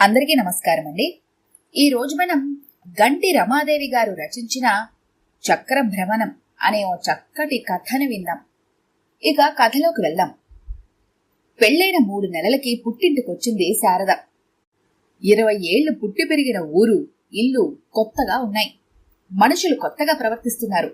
అందరికీ నమస్కారం అండి ఈ రోజు మనం గంటి రమాదేవి గారు రచించిన చక్ర భ్రమణం అనే ఓ చక్కటి కథను విందాం. ఇక కథలోకి వెళ్దాం. పెళ్ళైన మూడు నెలలకి పుట్టింటికొచ్చింది శారద. ఇరవై ఏళ్ళు పుట్టి పెరిగిన ఊరు ఇల్లు కొత్తగా ఉన్నాయి. మనుషులు కొత్తగా ప్రవర్తిస్తున్నారు.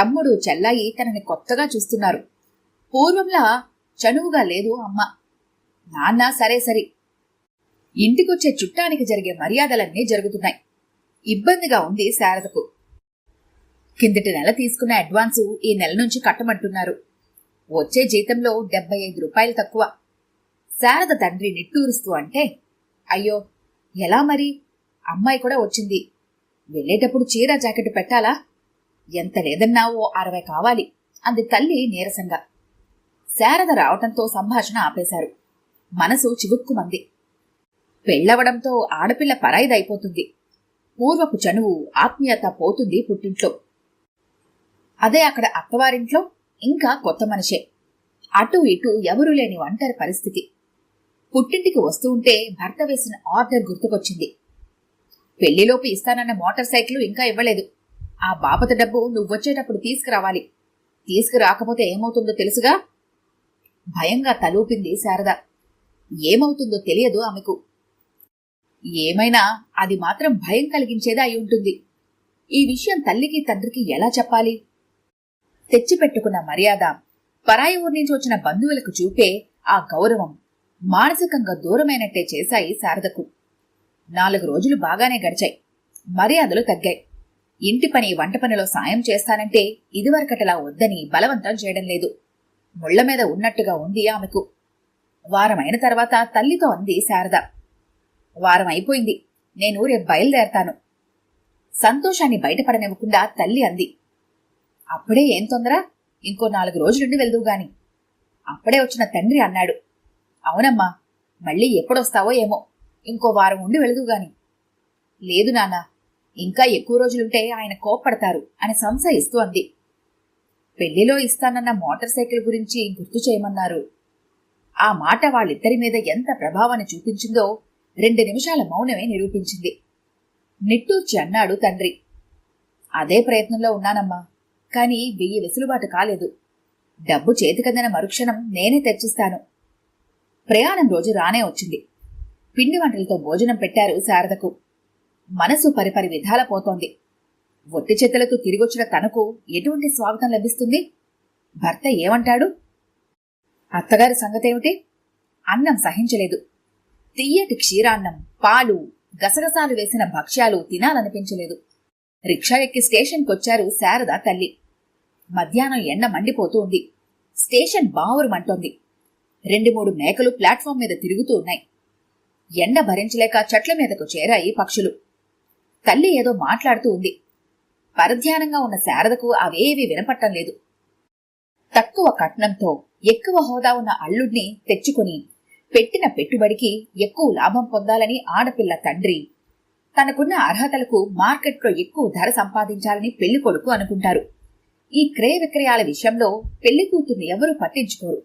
తమ్ముడు చెల్లాయి తనని కొత్తగా చూస్తున్నారు. పూర్వంలా చనువుగా లేదు అమ్మ. నాన్న సరే సరి. ఇంటికొచ్చే చుట్టానికి జరిగే మర్యాదలన్నీ జరుగుతున్నాయి. ఇబ్బందిగా ఉంది శారదకు. కిందటి నెల తీసుకున్న అడ్వాన్సు ఈ నెల నుంచి కట్టమంటున్నారు. వచ్చే జీతంలో డెబ్బై ఐదు రూపాయలు తక్కువ. శారద తండ్రి నిట్టూరుస్తూ అంటే అయ్యో ఎలా మరి? అమ్మాయి కూడా వచ్చింది. వెళ్ళేటప్పుడు చీర జాకెట్ పెట్టాలా? ఎంత లేదన్నా ఓ అరవై కావాలి అంది తల్లి నీరసంగా. శారద రావటంతో సంభాషణ ఆపేశారు. మనసు చివుక్కుమంది. పెళ్ళవడంతో ఆడపిల్ల పరాయిదైపోతుంది. పూర్వపు చనువు ఆత్మీయత పోతుంది పుట్టింట్లో. అదే అక్కడ అత్తవారింట్లో ఇంకా కొత్త మనిషే. అటు ఇటు ఎవరూ లేని ఒంటరి పరిస్థితి. పుట్టింటికి వస్తూ ఉంటే భర్త వేసిన ఆర్డర్ గుర్తుకొచ్చింది. పెళ్ళిలోపు ఇస్తానన్న మోటార్ సైకిల్ ఇంకా ఇవ్వలేదు. ఆ బాపత డబ్బు నువ్వొచ్చేటప్పుడు తీసుకురావాలి. తీసుకురాకపోతే ఏమవుతుందో తెలుసుగా? భయంగా తలూపింది శారద. ఏమవుతుందో తెలియదు ఆమెకు. ఏమైనా అది మాత్రం భయం కలిగించేదే అయి ఉంటుంది. ఈ విషయం తల్లికి తండ్రికి ఎలా చెప్పాలి? తెచ్చిపెట్టుకున్న మర్యాద పరాయి ఊరి నుంచి వచ్చిన బంధువులకు చూపే ఆ గౌరవం మానసికంగా దూరమైనట్టే చేశాయి శారదకు. నాలుగు రోజులు బాగానే గడిచాయి. మర్యాదలు తగ్గాయి. ఇంటి పని వంట పనిలో సాయం చేస్తానంటే ఇదివరకటలా వద్దని బలవంతం చేయడం లేదు. ముళ్ళ మీద ఉన్నట్టుగా ఉంది ఆమెకు. వారమైన తర్వాత తల్లితో అంది శారద. వారం అయిపోయింది. నేను రేపు బయలుదేరతాను. సంతోషాన్ని బయటపడనివ్వకుండా తల్లి అంది. అప్పుడే ఏం తొందర? ఇంకో నాలుగు రోజులుండి వెళ్దువు గాని. అప్పుడే వచ్చిన తండ్రి అన్నాడు. అవునమ్మా మళ్ళీ ఎప్పుడొస్తావో ఏమో. ఇంకో వారం ఉండి వెళదువు గాని. లేదు నాన్న ఇంకా ఎక్కువ రోజులుంటే ఆయన కోప్పడతారు అని సంశయిస్తూ అంది. పెళ్ళిలో ఇస్తానన్న మోటార్ సైకిల్ గురించి గుర్తు చేయమన్నారు. ఆ మాట వాళ్ళిద్దరి మీద ఎంత ప్రభావాన్ని చూపించిందో రెండు నిమిషాల మౌనమే నిరూపించింది. నిట్టూర్చి అన్నాడు తండ్రి. అదే ప్రయత్నంలో ఉన్నానమ్మా కాని వెయ్యి వెసులుబాటు కాలేదు. డబ్బు చేతికందిన మరుక్షణం నేనే తెచ్చిస్తాను. ప్రయాణం రోజు రానే వచ్చింది. పిండి వంటలతో భోజనం పెట్టారు శారదకు. మనసు పరిపరి విధాల పోతోంది. ఒట్టి చేతులతో తిరిగొచ్చిన తనకు ఎటువంటి స్వాగతం లభిస్తుంది? భర్త ఏమంటాడు? అత్తగారి సంగతేమిటి? అన్నం సహించలేదు. తియ్యటి క్షీరాన్నం పాలు గసగసాలు వేసిన భక్ష్యాలు తినాలనిపించలేదు. రిక్షా ఎక్కి స్టేషన్కొచ్చారు శారద తల్లి. మధ్యాహ్నం ఎండ మండిపోతూ ఉంది స్టేషన్ బావురుమంటోంది రెండు మూడు మేకలు ప్లాట్ఫామ్ మీద తిరుగుతూ ఉన్నాయి. ఎండ భరించలేక చెట్ల మీదకు చేరాయి పక్షులు. తల్లి ఏదో మాట్లాడుతూ ఉంది. పరధ్యానంగా ఉన్న శారదకు అవేవీ వినపట్టం లేదు తక్కువ కట్నంతో ఎక్కువ హోదా ఉన్న అల్లుడిని తెచ్చుకుని పెట్టిన పెట్టుబడికి ఎక్కువ లాభం పొందాలని ఆడపిల్ల తండ్రి. తనకున్న అర్హతలకు మార్కెట్లో ఎక్కువ ధర సంపాదించాలని పెళ్ళి కొడుకు అనుకుంటారు. ఈ క్రయ విక్రయాల విషయంలో పెళ్ళి కూతుర్ని ఎవరూ పట్టించుకోరు.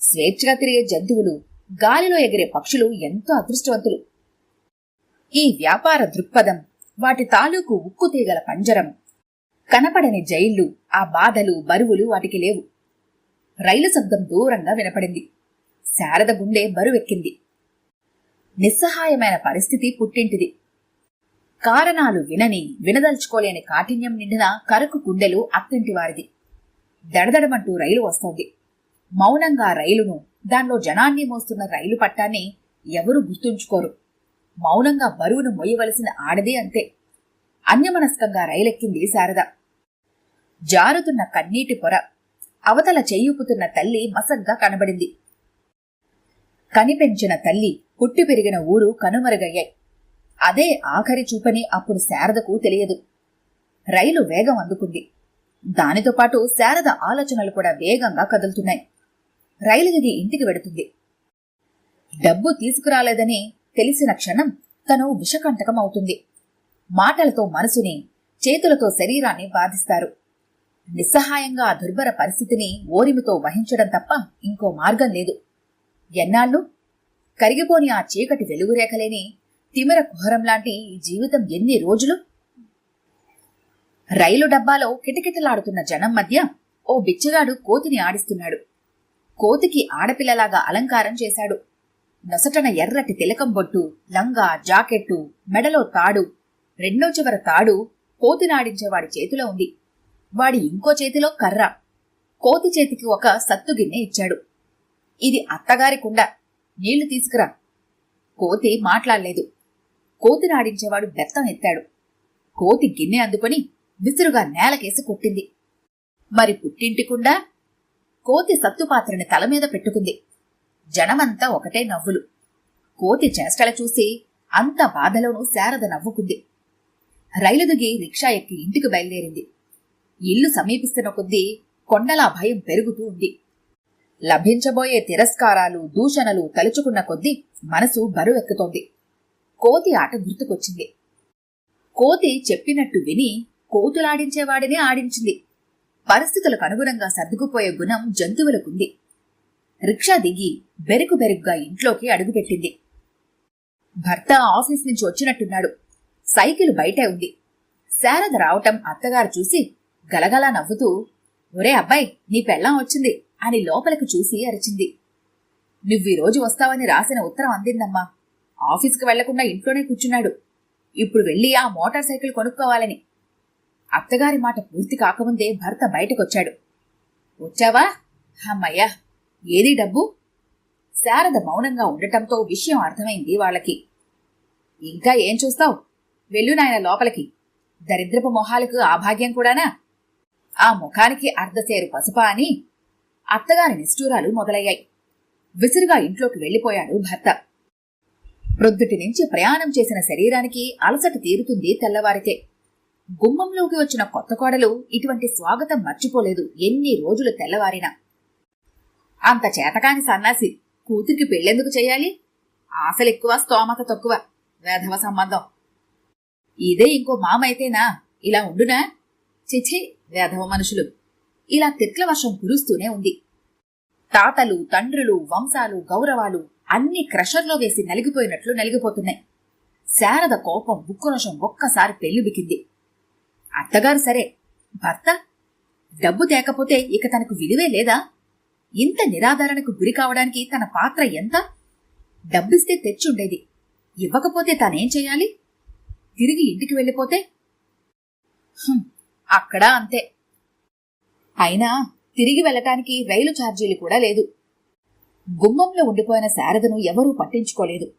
స్వేచ్ఛగా తిరిగే జంతువులు గాలిలో ఎగిరే పక్షులు ఎంతో అదృష్టవంతులు. ఈ వ్యాపార దృక్పథం వాటి తాలూకు ఉక్కు తీగల పంజరం కనపడని జైళ్ళు ఆ బాధలు బరువులు వాటికి లేవు. రైలు శబ్దం దూరంగా వినపడింది. శారద గుండె బరువెక్కింది. నిస్సహాయమైన పరిస్థితి పుట్టింటిది. కారణాలు వినని వినదలుచుకోలేని కాఠిన్యం నిండిన కరకు గుండెలు అత్తింటి వారిది దడదడమంటూ రైలు వస్తోంది. మౌనంగా రైలును దానిలో జనాన్ని మోస్తున్న రైలు పట్టాన్ని ఎవరూ గుర్తుంచుకోరు. మౌనంగా బరువును మొయ్యవలసిన ఆడదే అంతే. అన్యమనస్కంగా రైలెక్కింది శారద. జారుతున్న కన్నీటి పొర అవతల చెయ్యుపుతున్న తల్లి మసగ్గా కనబడింది. కనిపెంచిన తల్లి పుట్టి పెరిగిన ఊరు కనుమరుగయ్యాయి. అదే ఆఖరి చూపని అప్పుడు శారదకు తెలియదు. రైలు వేగం అందుకుంది. దానితో పాటు శారద ఆలోచనలు కూడా వేగంగా కదులుతున్నాయి. రైలు దిగి ఇంటికి వెడుతుంది. డబ్బు తీసుకురాలేదని తెలిసిన క్షణం తను విషకంటకం అవుతుంది మాటలతో మనసుని చేతులతో శరీరాన్ని బాధిస్తారు. నిస్సహాయంగా ఆ దుర్భర పరిస్థితిని ఓరిమితో వహించడం తప్ప ఇంకో మార్గం లేదు. ఎన్నాళ్ళు? కరిగిపోని ఆ చీకటి వెలుగురేఖలేని తిమిర కుహరం లాంటి ఈ జీవితం ఎన్ని రోజులు? రైలు డబ్బాలో కిటకిటలాడుతున్న జనం మధ్య ఓ బిచ్చగాడు కోతిని ఆడిస్తున్నాడు. కోతికి ఆడపిల్లలాగా అలంకారం చేశాడు. నొసటన ఎర్రటి తిలకం బొట్టు లంగా జాకెట్టు మెడలో తాడు రెండో చివర తాడు కోతినాడించేవాడి చేతిలో ఉంది. వాడి ఇంకో చేతిలో కర్ర. కోతి చేతికి ఒక సత్తు గిన్నె ఇచ్చాడు. ఇది అత్తగారి కుండ. నీళ్ళు తీసుకురా. కోతి మాట్లాడలేదు. కోతినాడించేవాడు బెత్తం ఎత్తాడు. కోతి గిన్నె అందుకొని విసురుగా నేలకేసి కొట్టింది. మరి పుట్టింటికుండా కోతి సత్తుపాత్రని తల మీద పెట్టుకుంది. జనమంతా ఒకటే నవ్వులు. కోతి చేష్టల చూసి అంత బాధలోనూ శారద నవ్వుకుంది. రైలు దిగి రిక్షా ఎక్కి ఇంటికి బయలుదేరింది. ఇల్లు సమీపిస్తున్న కొద్దీ కొండలా భయం పెరుగుతూ ఉంది. లభించబోయే తిరస్కారాలు దూషణలు తలుచుకున్న కొద్దీ మనసు బరువెక్కుతోంది. కోతి ఆట గుర్తుకొచ్చింది. కోతి చెప్పినట్టు విని కోతులాడించేవాడినే ఆడించింది. పరిస్థితులకు అనుగుణంగా సర్దుకుపోయే గుణం జంతువులకుంది. రిక్షా దిగి బెరుకు బెరుగ్గా ఇంట్లోకి అడుగుపెట్టింది. భర్త ఆఫీస్ నుంచి వచ్చినట్టున్నాడు. సైకిల్ బయటే ఉంది. శారద రావటం అత్తగారు చూసి గలగలా నవ్వుతూ ఒరే అబ్బాయి నీ పెళ్ళాం వచ్చింది. అని లోపలికి చూసి అరిచింది. నువ్వు ఈ రోజు వస్తావని రాసిన ఉత్తరం అందిందమ్మా. ఆఫీస్కి వెళ్ళకుండా ఇంట్లోనే కూర్చున్నాడు. ఇప్పుడు వెళ్ళి ఆ మోటార్ సైకిల్ కొనుక్కోవాలని. అత్తగారి మాట పూర్తి కాకముందే భర్త బయటకొచ్చాడు. వచ్చావా? అమ్మయ్యా ఏది డబ్బు? శారద మౌనంగా ఉండటంతో విషయం అర్థమైంది వాళ్ళకి. ఇంకా ఏం చూస్తావు? వెళ్ళు నాయన లోపలికి. దరిద్రపు మొహాలకు ఆ భాగ్యం కూడానా? ఆ ముఖానికి అర్ధసేరు పసుప అని అత్తగారి నిష్ఠూరాలు మొదలయ్యాయి. విసురుగా ఇంట్లోకి వెళ్ళిపోయాడు భర్త. ప్రొద్దుటి నుంచి ప్రయాణం చేసిన శరీరానికి అలసట తీరుతుంది తెల్లవారితే. గుమ్మంలోకి వచ్చిన కొత్త కోడలు ఇటువంటి స్వాగతం మర్చిపోలేదు ఎన్ని రోజులు తెల్లవారినా. అంత చేతకాని సన్నాసి కూతురికి పెళ్ళెందుకు చేయాలి? ఆశలెక్కువ స్తోమత తక్కువ వేధవ సంబంధం. ఇదే ఇంకో మామైతేనా? ఇలా ఉండునా? చిచి వేధవ మనుషులు. ఇలా తిట్ల వర్షం కురుస్తూనే ఉంది. తాతలు తండ్రులు వంశాలు గౌరవాలు అన్ని క్రషర్లో వేసి నలిగిపోయినట్లు నలిగిపోతున్నాయి. శారద కోపం బుక్కురోషం ఒక్కసారి పెళ్ళిబికింది అత్తగారు సరే భర్త? డబ్బు తేకపోతే ఇక తనకు విలువే లేదా? ఇంత నిరాధారణకు గురి కావడానికి తన పాత్ర ఎంత? డబ్బిస్తే తెచ్చుండేది. ఇవ్వకపోతే తానేం చేయాలి? తిరిగి ఇంటికి వెళ్ళిపోతే? అక్కడా అంతే. అయినా తిరిగి వెళ్ళటానికి రైలు ఛార్జీలు కూడా లేదు. గుమ్మంలో ఉండిపోయిన శారదను ఎవరూ పట్టించుకోలేదు.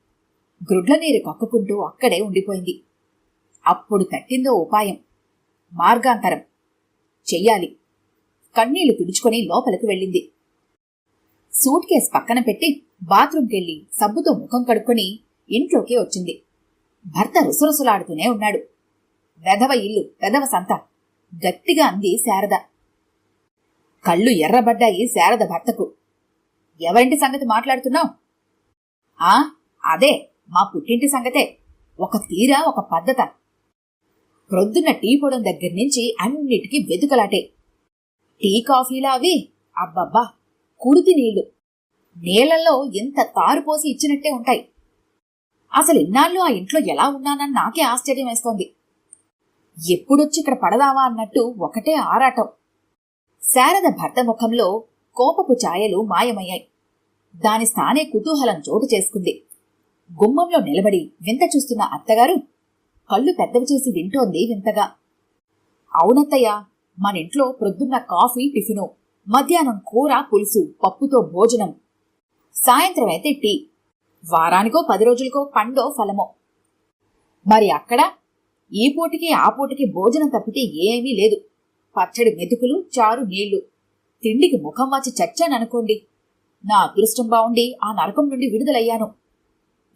గ్రుడ్లనీరు కక్కుకుంటూ అక్కడే ఉండిపోయింది. అప్పుడు తట్టిందో ఉపాయం. మార్గాంతరం. చెయ్యాలి. కన్నీళ్ళు తుడుచుకొని లోపలికి వెళ్ళింది. సూట్ కేస్ పక్కన పెట్టి బాత్రూంకెళ్ళి సబ్బుతో ముఖం కడుక్కొని ఇంట్లోకి వచ్చింది. భర్త రుసరుసలాడుతూనే ఉన్నాడు. వెధవ ఇల్లు వెధవ సంత. గట్టిగా అంది శారద. కళ్ళు ఎర్రబడ్డాయి శారద భర్తకు. ఎవరింటి సంగతి మాట్లాడుతున్నావు? ఆ అదే మా పుట్టింటి సంగతే. ఒక తీరా ఒక పద్ధత. ప్రొద్దున్న టీ పొడం దగ్గర నుంచి అన్నిటికీ వెతుకలాటే. టీ కాఫీలా అవి? అబ్బబ్బా కుడితి నీళ్ళు. నీళ్ళలో ఎంత తారు పోసి ఇచ్చినట్టే ఉంటాయి. అసలు ఇన్నాళ్ళు ఆ ఇంట్లో ఎలా ఉన్నానని నాకే ఆశ్చర్యం వేస్తోంది. ఎప్పుడొచ్చి ఇక్కడ పడదావా అన్నట్టు ఒకటే ఆరాటం. శారద భర్త ముఖంలో కోపపు ఛాయలు మాయమయ్యాయి. దాని స్థానే కుతూహలం చోటు చేసుకుంది. గుమ్మంలో నిలబడి వింత చూస్తున్న అత్తగారు కళ్ళు పెద్దవి చేసి వింటోంది వింతగా. అవునత్తయ్య మనింట్లో ప్రొద్దున్న కాఫీ టిఫిను మధ్యాహ్నం కూర పులుసు పప్పుతో భోజనం సాయంత్రం అయితే టీ వారానికో పది రోజులకో పండో ఫలమో. మరి అక్కడ ఈ పూటకి ఆ పూటకి భోజనం తప్పితే ఏమీ లేదు. పచ్చడి మెతుకులు చారు నీళ్ళు. తిండికి ముఖం వాచి చచ్చాననుకోండి. నా అదృష్టం బావుండి ఆ నరకం నుండి విడుదలయ్యాను.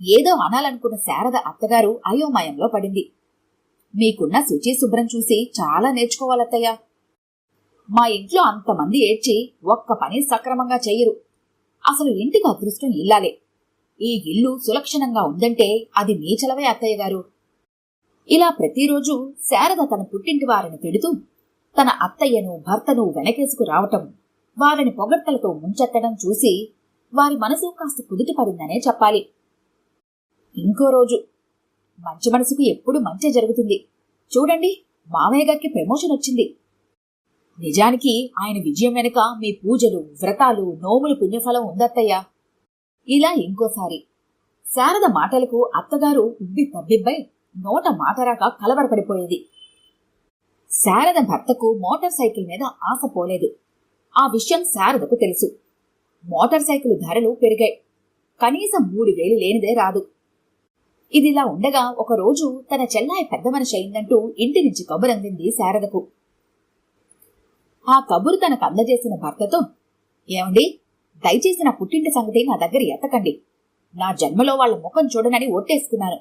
ఏదో అనాలనుకున్న శారద అత్తగారు అయోమయంలో పడింది. మీకున్న శుచి శుభ్రం చూసి చాలా నేర్చుకోవాలత్తయ్యా. మా ఇంట్లో అంతమంది ఏడ్చి ఒక్క పని సక్రమంగా చేయరు. అసలు ఇంటికి అదృష్టం ఇల్లాలే. ఈ ఇల్లు సులక్షణంగా ఉందంటే అది మీ చలవే అత్తయ్య గారు. ఇలా ప్రతిరోజు శారద తన పుట్టింటి వారిని పెడుతూ తన అత్తయ్యను భర్తను వెనకేసుకు రావటం వారిని పొగడ్తలతో ముంచెత్తడం చూసి వారి మనసు కాస్త కుదుటిపడిందనే చెప్పాలి. ఇంకో రోజు మంచి మనసుకు ఎప్పుడు మంచి జరుగుతుంది. చూడండి మామయ్య గారికి ప్రమోషన్ వచ్చింది. నిజానికి ఆయన విజయం వెనుక మీ పూజలు వ్రతాలు నోములు పుణ్యఫలం ఉందత్తయ్యా. ఇలా ఇంకోసారి. శారద మాటలకు అత్తగారు ఉబ్బి తబ్బిబ్బై నోట మాటరాక కలవరపడిపోయేది. శారద భర్తకు మోటార్ సైకిల్ మీద ఆశ పోలేదు. ఆ విషయం శారదకు తెలుసు. మోటార్ సైకిల్ ధరలు పెరిగాయి. కనీసం మూడు వేలు లేనిదే రాదు. ఇదిలా ఉండగా ఒకరోజు తన చెల్లాయి పెద్ద మనిషి అయిందంటూ ఇంటి నుంచి కబురందింది శారదకు. ఆ కబురు తనకు అందజేసిన భర్తతో ఏమండి దయచేసి నా పుట్టింటి సంగతి నా దగ్గర ఎత్తకండి. నా జన్మలో వాళ్ళ ముఖం చూడనని ఒట్టేసుకున్నాను.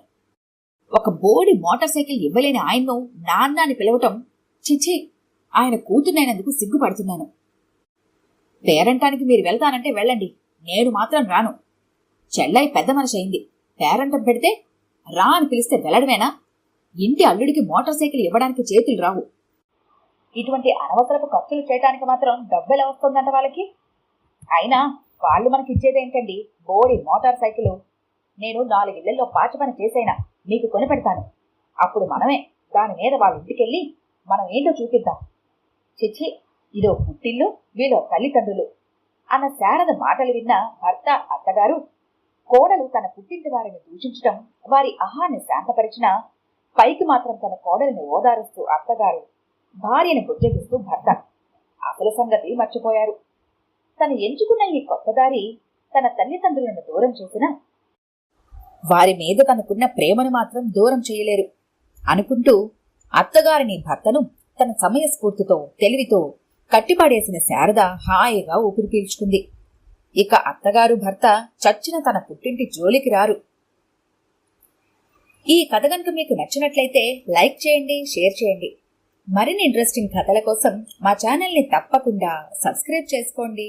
ఒక బోడి మోటార్ సైకిల్ ఇవ్వలేని ఆయన్ను నాన్న అని పిలవటం చిచి ఆయన కూతుర్నైనందుకు సిగ్గుపడుతున్నాను. పేరంటానికి మీరు వెళ్తానంటే వెళ్ళండి నేను మాత్రం రాను. చెల్లై పెద్ద మనిషి అయింది. పేరంటం పెడితే రా అని పిలిస్తే వెళ్ళడమేనా ఇంటి అల్లుడికి మోటార్ సైకిల్ ఇవ్వడానికి చేతులు రావు. ఇటువంటి అనవసరపు ఖర్చులు చేయడానికి మాత్రం డబ్బు ఎలా వస్తుందంట వాళ్ళకి? అయినా వాళ్ళు మనకి ఇచ్చేదేంటండి బోడి మోటార్ సైకిల్. నేను నాలుగిళ్ళలో పాచి పని చేసైనా మీకు కొనిపెడతాను అప్పుడు మనమే దాని మీద వాళ్ళ ఇంటికెళ్ళి మనం ఏంటో చూపిద్దాం. చిచ్చి ఇదో పుట్టిల్లు వీలో తల్లిదండ్రులు అన్న శారద మాటలు విన్న భర్త అత్తగారు కోడలు తన పుట్టింటి వారిని దూషించటం వారి అహాన్ని శాంతపరిచిన పైకి మాత్రం తన కోడలిని ఓదారుస్తూ అత్తగారు భార్యని బుజ్జగిస్తూ భర్త. అసలు సంగతి మర్చిపోయారు. తను ఎంచుకున్న ఈ కొత్త దారి తన తల్లిదండ్రులను దూరం చేసిన వారి మీద తనకున్న ప్రేమను మాత్రం దూరం చేయలేరు అనుకుంటూ అత్తగారిని భర్తను తన సమయస్ఫూర్తితో తెలివితో కట్టిపడేసిన శారద హాయిగా ఊపిరి పీల్చుకుంది. ఇక అత్తగారు భర్త చచ్చిన తన పుట్టింటి జోలికి రారు. ఈ కథ కనుక మీకు నచ్చినట్లయితే లైక్ చేయండి షేర్ చేయండి. మరిన్ని ఇంట్రెస్టింగ్ కథల కోసం మా ఛానల్ని తప్పకుండా సబ్స్క్రైబ్ చేసుకోండి.